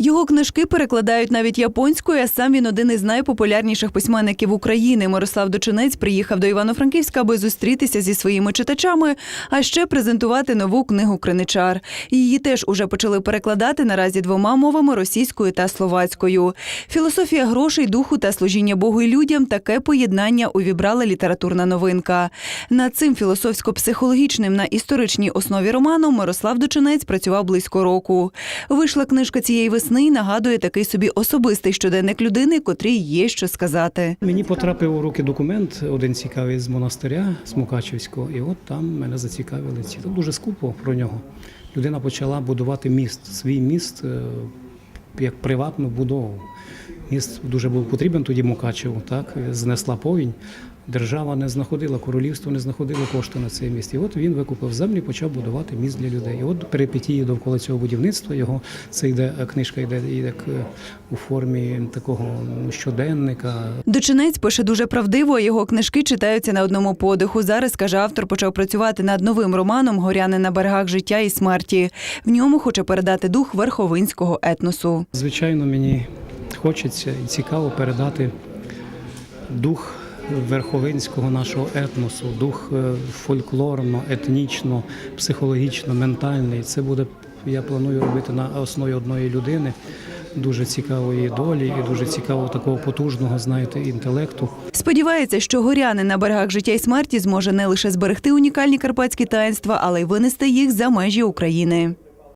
Його книжки перекладають навіть японською, а сам він один із найпопулярніших письменників України. Мирослав Дочинець приїхав до Івано-Франківська, аби зустрітися зі своїми читачами, а ще презентувати нову книгу Криничар. Її теж уже почали перекладати наразі двома мовами російською та словацькою. Філософія грошей, духу та служіння Богу і людям таке поєднання увібрала літературна новинка. Над цим філософсько-психологічним на історичній основі роману Мирослав Дочинець працював близько року. Вийшла книжка цієї весни і нагадує такий собі особистий щоденник людини, котрій є що сказати. Мені потрапив у руки документ, один цікавий з монастиря з Мукачевського, і от там мене зацікавили ці. Дуже скупо про нього. Людина почала будувати міст, свій міст е, як приватну будову. Міст дуже був потрібен тоді Мукачеву, так знесла повінь. Держава не знаходила, королівство не знаходило кошти на цей міст. І от він викупив землю і почав будувати міст для людей. І от перипетії довкола цього будівництва його це йде книжка, йде як е, у формі такого щоденника, Дочинець пише дуже правдиво, а його книжки читаються на одному подиху. Зараз, каже автор, почав працювати над новим романом Горяни на берегах життя і смерті. В ньому хоче передати дух верховинського етносу. Звичайно, мені хочеться і цікаво передати дух верховинського нашого етносу, дух е, фольклорно, етнічно, психологічно, ментальний. Це буде, я планую робити на основі одної людини. Дуже цікавої долі і дуже цікавого такого потужного, знаєте, інтелекту. Сподівається, що горяни на берегах життя і смерті зможе не лише зберегти унікальні карпатські таїнства, але й винести їх за межі України.